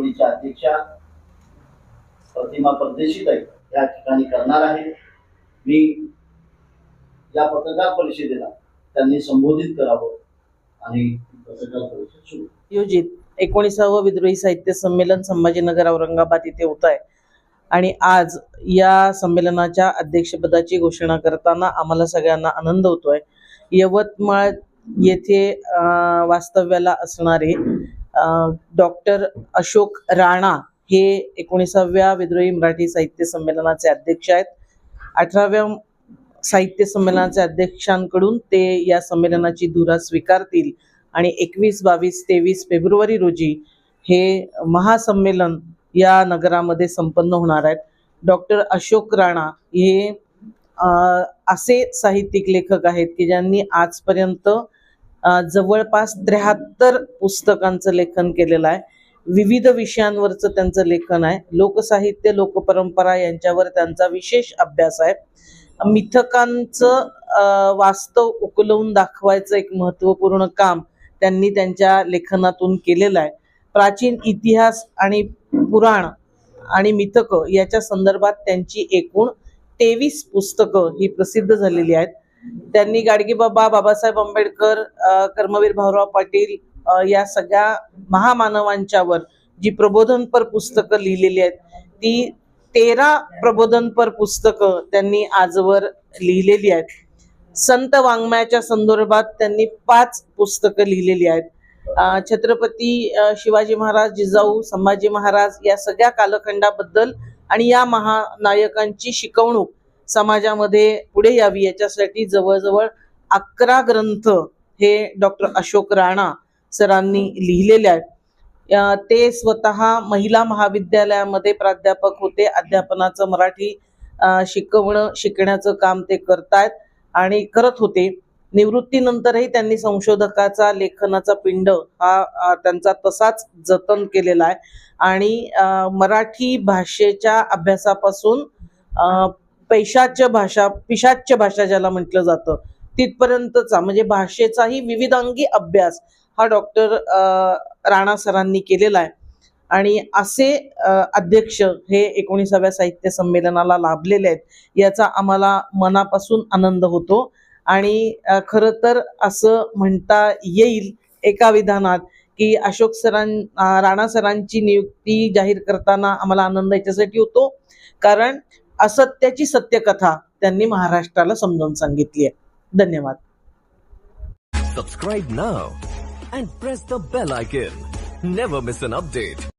चळवळीच्या अध्यक्षा प्रतिमा परदेशी या ठिकाणी करणार आहे. मी या पत्रकार परिषदेला त्यांनी संबोधित करावं आणि पत्रकार परिषद सुरू योजित एकोणीसावं विद्रोही साहित्य संमेलन संभाजीनगर औरंगाबाद इथे होत आहे. आणि आज या संमेलनाच्या अध्यक्षपदाची घोषणा करताना आम्हाला सगळ्यांना आनंद होतोय. यवतमाळ येथे वास्तव्याला असणारे डॉक्टर अशोक राणा हे एकोणीसाव्या विद्रोही मराठी साहित्य संमेलनाचे अध्यक्ष आहेत. अठराव्या साहित्य संमेलनाच्या अध्यक्षांकडून ते या संमेलनाची धुरा स्वीकारतील आणि एकवीस बावीस तेवीस फेब्रुवारी रोजी हे महासंमेलन या नगरामध्ये संपन्न होणार आहेत. डॉक्टर अशोक राणा हे असे साहित्यिक लेखक आहेत की ज्यांनी आजपर्यंत जवळपास त्र्याहत्तर पुस्तकांचं लेखन केलेलं आहे. विविध विषयांवरचं त्यांचं लेखन आहे. लोकसाहित्य लोकपरंपरा यांच्यावर त्यांचा विशेष अभ्यास आहे. मिथकांचं वास्तव उकलवून दाखवायचं एक महत्त्वपूर्ण काम त्यांनी त्यांच्या लेखनातून केलेलं आहे. प्राचीन इतिहास आणि पुराण आणि मिथकं याच्या संदर्भात त्यांची एकूण तेवीस पुस्तकं ही प्रसिद्ध झालेली आहेत. त्यांनी गाडगेबाबा बाबासाहेब आंबेडकर कर्मवीर भाऊराव पाटील या सगळ्या महामानवांच्यावर जी प्रबोधनपर पुस्तकं लिहिलेली आहेत ती तेरा प्रबोधनपर पुस्तकं त्यांनी आजवर लिहिलेली आहेत. संत वाङ्मयाच्या संदर्भात त्यांनी पाच पुस्तकं लिहिलेली आहेत. छत्रपती शिवाजी महाराज जिजाऊ संभाजी महाराज या सगळ्या कालखंडाबद्दल आणि या महानायकांची शिकवणूक समाजामध्ये पुढे यावी याच्यासाठी जवळजवळ अकरा ग्रंथ हे डॉक्टर अशोक राणा सरांनी लिहिलेले आहेत. ते स्वतः महिला महाविद्यालयामध्ये प्राध्यापक होते. अध्यापनाचं मराठी शिकवणं शिकण्याचं काम ते करतायत आणि करत होते. निवृत्तीनंतरही त्यांनी संशोधकाचा लेखनाचा पिंड हा त्यांचा तसाच जतन केलेला आहे. आणि मराठी भाषेच्या अभ्यासापासून पैशाच्य भाषा पिशाच्य भाषा ज्याला म्हटलं जातं तिथपर्यंतचा म्हणजे भाषेचाही विविधांगी अभ्यास हा डॉक्टर राणा सरांनी केलेला आहे. आणि असे अध्यक्ष हे एकोणीसाव्या साहित्य संमेलनाला लाभलेले आहेत याचा आम्हाला मनापासून आनंद होतो. आणि खरं तर असं म्हणता येईल एका विधानात की अशोक सरां राणा सरांची नियुक्ती जाहीर करताना आम्हाला आनंद याच्यासाठी होतो. कारण असत्याची सत्यकथा त्यांनी महाराष्ट्राला समजावून सांगितली आहे. धन्यवाद. Subscribe now and press the bell icon never miss an update